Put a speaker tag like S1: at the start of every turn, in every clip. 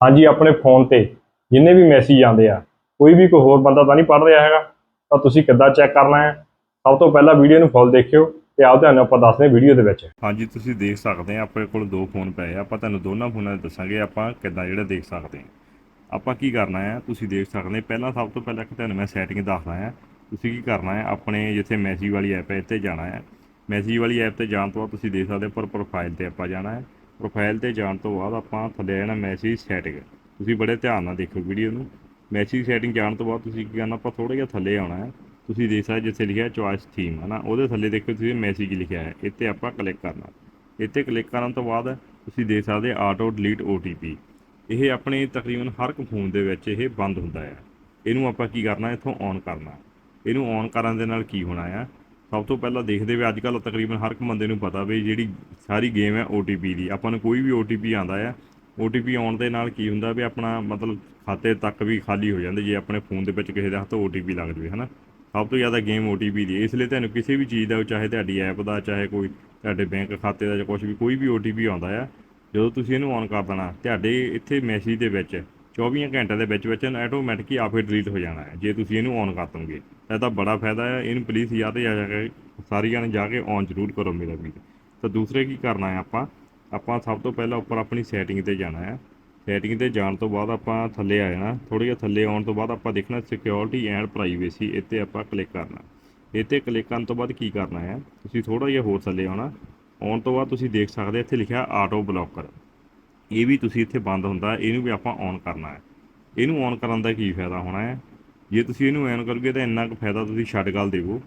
S1: ਹਾਂਜੀ, ਆਪਣੇ ਫੋਨ ਤੇ ਜਿੰਨੇ ਵੀ ਮੈਸੇਜ ਆਉਂਦੇ ਆ, ਕੋਈ ਵੀ ਕੋਈ ਹੋਰ ਬੰਦਾ ਤਾਂ ਨਹੀਂ ਪੜ ਰਿਹਾ ਹੈਗਾ, ਤਾਂ ਤੁਸੀਂ ਕਿੱਦਾਂ ਚੈੱਕ ਕਰਨਾ ਹੈ? ਸਭ ਤੋਂ ਪਹਿਲਾਂ ਵੀਡੀਓ ਨੂੰ ਫੁੱਲ ਦੇਖਿਓ ਤੇ ਆਪ ਤੁਹਾਨੂੰ ਆਪਾਂ ਦੱਸਦੇ ਹਾਂ ਵੀਡੀਓ ਦੇ ਵਿੱਚ।
S2: ਹਾਂਜੀ, ਤੁਸੀਂ ਦੇਖ ਸਕਦੇ ਆ ਆਪਣੇ ਕੋਲ ਦੋ ਫੋਨ ਪਏ ਆ, ਆਪਾਂ ਤੁਹਾਨੂੰ ਦੋਨਾਂ ਫੋਨਾਂ ਦੇ ਦੱਸਾਂਗੇ ਆਪਾਂ ਕਿੱਦਾਂ ਜਿਹੜਾ ਦੇਖ ਸਕਦੇ ਆ ਆਪਾਂ ਕੀ ਕਰਨਾ ਹੈ, ਤੁਸੀਂ ਦੇਖ ਸਕਦੇ ਪਹਿਲਾਂ ਸਭ ਤੋਂ ਪਹਿਲਾਂ ਤੁਹਾਨੂੰ ਮੈਂ ਸੈਟਿੰਗ ਦੱਸਦਾ ਆ ਤੁਸੀਂ ਕੀ ਕਰਨਾ ਹੈ, ਆਪਣੇ ਜਿੱਥੇ ਮੈਸੇਜ ਵਾਲੀ ਐਪ ਹੈ, ਇੱਥੇ ਜਾਣਾ ਹੈ। ਮੈਸੇਜ ਵਾਲੀ ਐਪ ਤੇ ਜਾਣ ਤੋਂ ਬਾਅਦ ਤੁਸੀਂ ਦੇਖ ਸਕਦੇ ਪਰ ਪ੍ਰੋਫਾਈਲ ਤੇ ਆਪਾਂ ਜਾਣਾ ਹੈ। ਪ੍ਰੋਫਾਈਲ ਤੇ ਜਾਣ ਤੋਂ ਬਾਅਦ ਆਪਾਂ ਥੱਲੇ ਜਾਣਾ ਮੈਸੇਜ ਸੈਟਿੰਗ ਤੁਸੀਂ ਬੜੇ ਧਿਆਨ ਨਾਲ ਦੇਖੋ ਵੀਡੀਓ ਨੂੰ। ਮੈਸੇਜ ਸੈਟਿੰਗ ਜਾਣ ਤੋਂ ਬਾਅਦ ਤੁਸੀਂ ਕੀ ਕਰਨਾ, ਆਪਾਂ ਥੋੜਾ ਜਿਹਾ ਥੱਲੇ ਆਉਣਾ ਹੈ। ਤੁਸੀਂ ਦੇਖ ਸਕਦੇ ਜਿੱਥੇ ਲਿਖਿਆ ਚੋਇਸ ਥੀਮ ਹੈ ਨਾ? ਉਹਦੇ ਥੱਲੇ ਦੇਖੋ ਤੁਸੀਂ ਮੈਸੇਜ ਲਿਖਿਆ ਹੈ। ਇੱਥੇ ਆਪਾਂ ਕਲਿੱਕ ਕਰਨਾ। ਇੱਥੇ ਕਲਿੱਕ ਕਰਨ ਤੋਂ ਬਾਅਦ ਤੁਸੀਂ ਦੇਖ ਸਕਦੇ ਆਟੋ ਡਿਲੀਟ OTP ਇਹ ਆਪਣੇ ਤਕਰੀਬਨ ਹਰ ਇੱਕ ਫੋਨ ਦੇ ਵਿੱਚ ਇਹ ਬੰਦ ਹੁੰਦਾ ਹੈ। ਇਹਨੂੰ ਆਪਾਂ ਕੀ ਕਰਨਾ, ਇੱਥੋਂ ਔਨ ਕਰਨਾ। ਇਹਨੂੰ ਔਨ ਕਰਨ ਦੇ ਨਾਲ ਕੀ ਹੋਣਾ ਆ ਸਭ ਤੋਂ ਪਹਿਲਾਂ ਦੇਖਦੇ ਵੀ ਅੱਜ ਕੱਲ੍ਹ ਤਕਰੀਬਨ ਹਰ ਇੱਕ ਬੰਦੇ ਨੂੰ ਪਤਾ ਵੀ ਜਿਹੜੀ ਸਾਰੀ ਗੇਮ ਹੈ OTP ਦੀ। ਆਪਾਂ ਨੂੰ ਕੋਈ ਵੀ OTP ਆਂਦਾ ਆ OTP ਆਉਣ ਦੇ ਨਾਲ ਕੀ ਹੁੰਦਾ ਵੀ ਆਪਣਾ ਮਤਲਬ ਖਾਤੇ ਤੱਕ ਵੀ ਖਾਲੀ ਹੋ ਜਾਂਦੇ, ਜੇ ਆਪਣੇ ਫੋਨ ਦੇ ਵਿੱਚ ਕਿਸੇ ਦੇ ਹੱਥ OTP ਲੱਗ ਜਾਵੇ, ਹਨਾ? ਸਭ ਤੋਂ ਜ਼ਿਆਦਾ ਗੇਮ OTP ਦੀ ਇਸ ਲਈ ਤੁਹਾਨੂੰ ਕਿਸੇ ਵੀ ਚੀਜ਼ ਦਾ, ਚਾਹੇ ਤੁਹਾਡੀ ਐਪ ਦਾ, ਚਾਹੇ ਕੋਈ ਤੁਹਾਡੇ ਬੈਂਕ ਖਾਤੇ ਦਾ ਜਾਂ ਕੁਝ ਵੀ, ਕੋਈ ਵੀ OTP ਆਉਂਦਾ ਆ, ਜਦੋਂ ਤੁਸੀਂ ਇਹਨੂੰ ਔਨ ਕਰ ਦੇਣਾ, ਤੁਹਾਡੇ ਇੱਥੇ ਮੈਸੇਜ ਦੇ ਵਿੱਚ 24 ਘੰਟਿਆਂ ਦੇ ਵਿੱਚ ਵਿੱਚ ਆਟੋਮੈਟਿਕ ਹੀ ਆਪੇ ਡਿਲੀਟ ਹੋ ਜਾਣਾ ਹੈ। ਜੇ ਤੁਸੀਂ ਇਹਨੂੰ ਔਨ ਕਰ ਦੋਗੇ ਇਹਦਾ ਬੜਾ ਫਾਇਦਾ ਹੈ। ਇਹਨੂੰ ਪਲੀਜ਼ ਯਾਦ ਜਾ ਜਾ ਕੇ ਸਾਰੀਆਂ ਨੇ ਜਾ ਕੇ ਔਨ ਜ਼ਰੂਰ ਕਰੋ ਮੇਰਾ ਵੀਰ। ਤਾਂ ਦੂਸਰੇ ਕੀ ਕਰਨਾ ਹੈ ਆਪਾਂ? ਆਪਾਂ ਸਭ ਤੋਂ ਪਹਿਲਾਂ ਉੱਪਰ ਆਪਣੀ ਸੈਟਿੰਗ ਤੇ ਜਾਣਾ ਹੈ। ਸੈਟਿੰਗ ਤੇ ਜਾਣ ਤੋਂ ਬਾਅਦ ਆਪਾਂ ਥੱਲੇ ਆ ਜਾਣਾ। ਥੋੜ੍ਹਾ ਜਿਹਾ ਥੱਲੇ ਆਉਣ ਤੋਂ ਬਾਅਦ ਆਪਾਂ ਦੇਖਣਾ ਸਿਕਿਉਰਿਟੀ ਐਂਡ ਪ੍ਰਾਈਵੇਸੀ ਇੱਥੇ ਆਪਾਂ ਕਲਿੱਕ ਕਰਨਾ। ਇੱਥੇ ਕਲਿੱਕ ਕਰਨ ਤੋਂ ਬਾਅਦ ਕੀ ਕਰਨਾ ਹੈ? ਤੁਸੀਂ ਥੋੜਾ ਜਿਹਾ ਹੋਰ ਥੱਲੇ ਆਉਣਾ। ਆਉਣ ਤੋਂ ਬਾਅਦ ਤੁਸੀਂ ਦੇਖ ਸਕਦੇ ਇੱਥੇ ਲਿਖਿਆ ਆਟੋ ਬਲੌਕਰ ਇਹ ਵੀ ਤੁਸੀਂ ਇੱਥੇ ਬੰਦ ਹੁੰਦਾ, ਇਹਨੂੰ ਵੀ ਆਪਾਂ ਔਨ ਕਰਨਾ ਹੈ। ਇਹਨੂੰ ਔਨ ਕਰਨ ਦਾ ਕੀ ਫਾਇਦਾ ਹੋਣਾ ਹੈ? ਜੇ ਤੁਸੀਂ ਇਹਨੂੰ ਔਨ ਕਰੋਗੇ ਤਾਂ ਇੰਨਾ ਕੁ ਫਾਇਦਾ ਤੁਸੀਂ ਛੱਡ ਗੱਲ ਦੇਵੋ।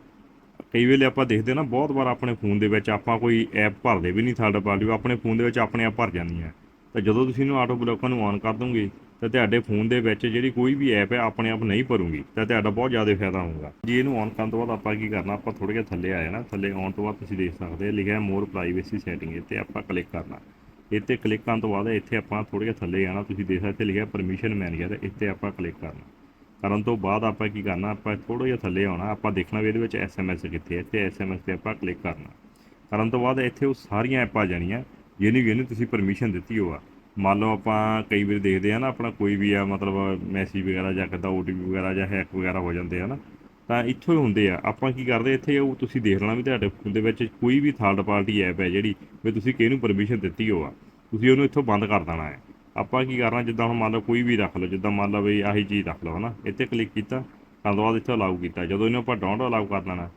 S2: ਕਈ ਵੇਲੇ ਆਪਾਂ ਦੇਖਦੇ ਨਾ, ਬਹੁਤ ਵਾਰ ਆਪਣੇ ਫੋਨ ਦੇ ਵਿੱਚ ਆਪਾਂ ਕੋਈ ਐਪ ਭਰਦੇ ਵੀ ਨਹੀਂ ਥਰਡ ਪਾਰਟੀ ਆਪਣੇ ਫੋਨ ਦੇ ਵਿੱਚ ਆਪਣੇ ਆਪ ਭਰ ਜਾਂਦੀਆਂ ਤਾਂ ਜਦੋਂ ਤੁਸੀਂ ਇਹਨੂੰ ਆਟੋ ਬਲੌਕਰ ਨੂੰ ਔਨ ਕਰ ਦੋਗੇ, ਤਾਂ ਤੁਹਾਡੇ ਫੋਨ ਦੇ ਵਿੱਚ ਜਿਹੜੀ ਕੋਈ ਵੀ ਐਪ ਹੈ, ਆਪਣੇ ਆਪ ਨਹੀਂ ਭਰੂਗੀ, ਤਾਂ ਤੁਹਾਡਾ ਬਹੁਤ ਜ਼ਿਆਦਾ ਫਾਇਦਾ ਹੋਊਗਾ। ਜੇ ਇਹਨੂੰ ਔਨ ਕਰਨ ਤੋਂ ਬਾਅਦ ਆਪਾਂ ਕੀ ਕਰਨਾ, ਆਪਾਂ ਥੋੜਾ ਜਿਹਾ ਥੱਲੇ ਆ ਜਾਣਾ ਥੱਲੇ ਆਉਣ ਤੋਂ ਬਾਅਦ ਤੁਸੀਂ ਦੇਖ ਸਕਦੇ ਹੋ, ਲਿਖਿਆ ਮੋਰ ਪ੍ਰਾਈਵੇਸੀ ਸੈਟਿੰਗ ਇੱਥੇ ਆਪਾਂ ਕਲਿੱਕ ਕਰਨਾ। ਇੱਥੇ ਕਲਿੱਕ ਕਰਨ ਤੋਂ ਬਾਅਦ ਇੱਥੇ ਆਪਾਂ ਥੋੜਾ ਜਿਹਾ ਥੱਲੇ ਜਾਣਾ, ਤੁਸੀਂ ਦੇਖ ਸਕਦੇ ਇੱਥੇ ਲਿਖਿਆ ਪਰਮਿਸ਼ਨ ਮੈਨੇਜਰ ਇੱਥੇ ਆਪਾਂ ਕਲਿੱਕ ਕਰਨਾ। ਕਰਨ ਤੋਂ ਬਾਅਦ ਆਪਾਂ ਕੀ ਕਰਨਾ, ਆਪਾਂ ਥੋੜਾ ਜਿਹਾ ਥੱਲੇ ਆਉਣਾ, ਆਪਾਂ ਦੇਖਣਾ ਵੀ ਇਹਦੇ ਵਿੱਚ ਐਸਐਮਐਸ ਕਿੱਥੇ ਹੈ ਇੱਥੇ ਐਸਐਮਐਸ ਤੇ ਆਪਾਂ ਕਲਿੱਕ ਕਰਨਾ। ਕਰਨ ਤੋਂ ਬਾਅਦ ਇੱਥੇ ਉਹ ਸਾਰੀਆਂ ਐਪਾਂ ਜਾਣੀਆਂ, ਜਿਹਨੂੰ ਜਿਹਨੂੰ ਤੁਸੀਂ ਪਰਮਿਸ਼ਨ ਦਿੱਤੀ ਹੋਆ। ਮੰਨ ਲਓ ਆਪਾਂ ਕਈ ਵਾਰ ਦੇਖਦੇ ਆ ਨਾ, ਆਪਣਾ ਕੋਈ ਵੀ ਆ, ਮਤਲਬ ਮੈਸੇਜ ਵਗੈਰਾ ਜਾਂ ਕਿੱਦਾਂ, OTP ਵਗੈਰਾ ਜਾਂ ਹੈਕ ਵਗੈਰਾ ਹੋ ਜਾਂਦੇ ਆ ਨਾ ਤਾਂ ਇੱਥੋਂ ਹੀ ਹੁੰਦੇ ਆ। ਆਪਾਂ ਕੀ ਕਰਦੇ ਇੱਥੇ ਉਹ ਤੁਸੀਂ ਦੇਖ ਲੈਣਾ ਵੀ ਤੁਹਾਡੇ ਫੋਨ ਦੇ ਵਿੱਚ ਕੋਈ ਵੀ ਥਰਡ ਪਾਰਟੀ ਐਪ ਹੈ ਜਿਹੜੀ ਵੀ ਤੁਸੀਂ ਕਿਹਨੂੰ ਪਰਮਿਸ਼ਨ ਦਿੱਤੀ ਹੋਆ, ਤੁਸੀਂ ਉਹਨੂੰ ਇੱਥੋਂ ਬੰਦ ਕਰ ਦੇਣਾ ਹੈ। ਆਪਾਂ ਕੀ ਕਰਨਾ, ਜਿੱਦਾਂ ਹੁਣ ਮੰਨ ਲਓ ਕੋਈ ਵੀ ਰੱਖ ਲਓ, ਜਿੱਦਾਂ ਮੰਨ ਲਓ ਵੀ ਆਹੀ ਚੀਜ਼ ਰੱਖ ਲਓ, ਹਨਾ। ਇੱਥੇ ਕਲਿੱਕ ਕੀਤਾ, ਤਾਂ ਬਾਅਦ ਇੱਥੇ ਅਲਾਉ ਕੀਤਾ। ਜਦੋਂ ਇਹਨੂੰ ਆਪਾਂ ਡਾਊਨਲੋਡ ਅਲਾਉ ਕਰ ਲੈਣਾ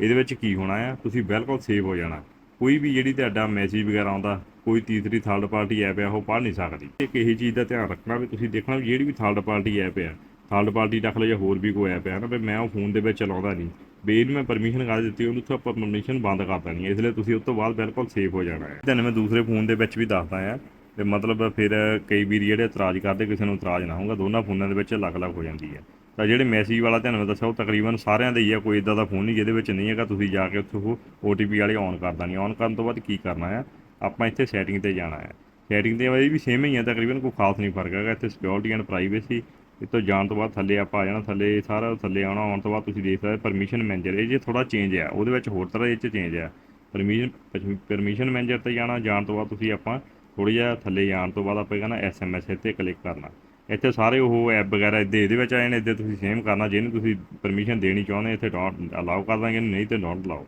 S2: ਇਹਦੇ ਵਿੱਚ ਕੀ ਹੋਣਾ ਆ, ਤੁਸੀਂ ਬਿਲਕੁਲ ਸੇਵ ਹੋ ਜਾਣਾ। ਕੋਈ ਵੀ ਜਿਹੜੀ ਤੁਹਾਡਾ ਮੈਸੇਜ ਵਗੈਰਾ ਆਉਂਦਾ, ਕੋਈ ਤੀਸਰੀ ਥਰਡ ਪਾਰਟੀ ਐਪ ਆ, ਉਹ ਪੜ੍ਹ ਨਹੀਂ ਸਕਦੀ। ਇੱਕ ਇਹੀ ਚੀਜ਼ ਦਾ ਧਿਆਨ ਰੱਖਣਾ ਵੀ ਤੁਸੀਂ ਦੇਖਣਾ ਵੀ ਜਿਹੜੀ ਵੀ ਥਰਡ ਪਾਰਟੀ ਐਪ ਆ ਥਰਡ ਪਾਰਟੀ ਰੱਖ ਲਓ ਜਾਂ ਹੋਰ ਵੀ ਕੋਈ ਐਪ ਹੈ ਨਾ ਵੀ ਮੈਂ ਉਹ ਫੋਨ ਦੇ ਵਿੱਚ ਚਲਾਉਂਦਾ ਨਹੀਂ। ਵੀ ਇਹਨੂੰ ਮੈਂ ਪਰਮਿਸ਼ਨ ਕਰ ਦਿੱਤੀ, ਉਹਨੂੰ ਤੋਂ ਆਪਾਂ ਪਰਮਿਸ਼ਨ ਬੰਦ ਕਰ ਦੇਣੀ ਹੈ। ਇਸ ਲਈ ਤੁਸੀਂ ਉਸ ਤੋਂ ਬਾਅਦ ਬਿਲਕੁਲ ਸੇਫ ਹੋ ਜਾਣਾ ਹੈ। ਤੁਹਾਨੂੰ ਮੈਂ ਦੂਸਰੇ ਫੋਨ ਦੇ ਵਿੱਚ ਵੀ ਦੱਸਦਾ ਆ ਤੇ ਮਤਲਬ ਫਿਰ ਕਈ ਵੀਰ ਜਿਹੜੇ ਇਤਰਾਜ਼ ਕਰਦੇ, ਕਿਸੇ ਨੂੰ ਇਤਰਾਜ਼ ਨਾ ਹੋਊਗਾ, ਦੋਨਾਂ ਫੋਨਾਂ ਦੇ ਵਿੱਚ ਅਲੱਗ-ਅਲੱਗ ਹੋ ਜਾਂਦੀ ਹੈ। ਤਾਂ ਜਿਹੜੇ ਮੈਸੇਜ ਵਾਲਾ ਤੁਹਾਨੂੰ ਮੈਂ ਦੱਸਿਆ, ਉਹ ਤਕਰੀਬਨ ਸਾਰਿਆਂ ਦੇ ਹੀ ਆ, ਕੋਈ ਇਦਾਂ ਦਾ ਫੋਨ ਨਹੀਂ ਜਿਹਦੇ ਵਿੱਚ ਨਹੀਂ ਹੈਗਾ, ਤੁਸੀਂ ਜਾ ਕੇ ਉੱਥੇ ਉਹ OTP ਵਾਲੇ ਔਨ ਕਰ ਦੇਣੀ ਔਨ ਕਰਨ ਤੋਂ ਬਾਅਦ ਕੀ ਕਰਨਾ ਹੈ? ਆਪਾਂ ਇੱਥੇ ਸੈਟਿੰਗ ਤੇ ਜਾਣਾ ਹੈ। ਸੈਟਿੰਗ ਤੇ ਇਹ ਵੀ ਸੇਮ ਹੀ ਹੈ, ਤਕਰੀਬਨ ਕੋਈ ਖਾਸ ਨਹੀਂ ਫ਼ਰਕ ਹੈਗਾ। ਇੱਥੇ ਸਿਕਿਉਰਿਟੀ ਐਂਡ ਪ੍ਰਾਈਵੇਸੀ ਇੱਥੋਂ ਜਾਣ ਤੋਂ ਬਾਅਦ ਥੱਲੇ ਆਪਾਂ ਆ ਜਾਣਾ, ਥੱਲੇ ਸਾਰਾ ਥੱਲੇ ਆਉਣਾ, ਆਉਣ ਤੋਂ ਬਾਅਦ ਤੁਸੀਂ ਦੇਖ ਸਕਦੇ ਪਰਮਿਸ਼ਨ ਮੈਨੇਜਰ ਇਹ ਜੇ ਥੋੜਾ ਚੇਂਜ ਆ, ਉਹਦੇ ਵਿੱਚ ਹੋਰ ਤਰ੍ਹਾਂ ਇਹ ਚ ਚੇਂਜ ਆ। ਪਰਮਿਸ਼ਨ ਪਰਮਿਸ਼ਨ ਮੈਨੇਜਰ ਤੇ ਜਾਣਾ, ਜਾਣ ਤੋਂ ਬਾਅਦ ਤੁਸੀਂ ਆਪਾਂ ਥੋੜਾ ਜਿਹਾ ਥੱਲੇ ਜਾਣ ਤੋਂ ਬਾਅਦ ਆਪਾਂ ਕਹਿੰਦਾ ਐਸਐਮਐਸ ਇੱਥੇ ਕਲਿੱਕ ਕਰਨਾ। ਇੱਥੇ ਸਾਰੇ ਉਹ ਐਪ ਵਗੈਰਾ ਇੱਦੇ ਇਹਦੇ ਵਿੱਚ ਆਏ ਨੇ ਇੱਦੇ ਤੁਸੀਂ ਸੇਮ ਕਰਨਾ, ਜਿਹਨੂੰ ਤੁਸੀਂ ਪਰਮਿਸ਼ਨ ਦੇਣੀ ਚਾਹੁੰਦੇ ਇੱਥੇ ਡੋਟ ਅਲਾਉ ਕਰ ਦਾਂਗੇ ਨਹੀਂ ਤੇ ਡੋਟ ਅਲਾਉ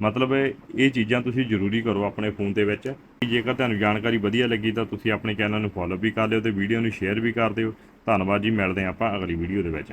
S2: ਮਤਲਬ ਇਹ ਚੀਜ਼ਾਂ ਤੁਸੀਂ ਜ਼ਰੂਰੀ ਕਰੋ ਆਪਣੇ ਫੋਨ ਦੇ ਵਿੱਚ। ਜੇਕਰ ਤੁਹਾਨੂੰ ਜਾਣਕਾਰੀ ਵਧੀਆ ਲੱਗੀ ਤਾਂ ਤੁਸੀਂ ਆਪਣੇ ਚੈਨਲ ਨੂੰ ਫੋਲੋ ਵੀ ਕਰ ਲਿਓ ਤੇ ਵੀਡੀਓ ਨੂੰ ਸ਼ੇਅਰ ਵੀ ਕਰ ਦਿਓ। ਧੰਨਵਾਦ ਜੀ ਮਿਲਦੇ ਹਾਂ ਆਪਾਂ ਅਗਲੀ ਵੀਡੀਓ ਦੇ ਵਿੱਚ।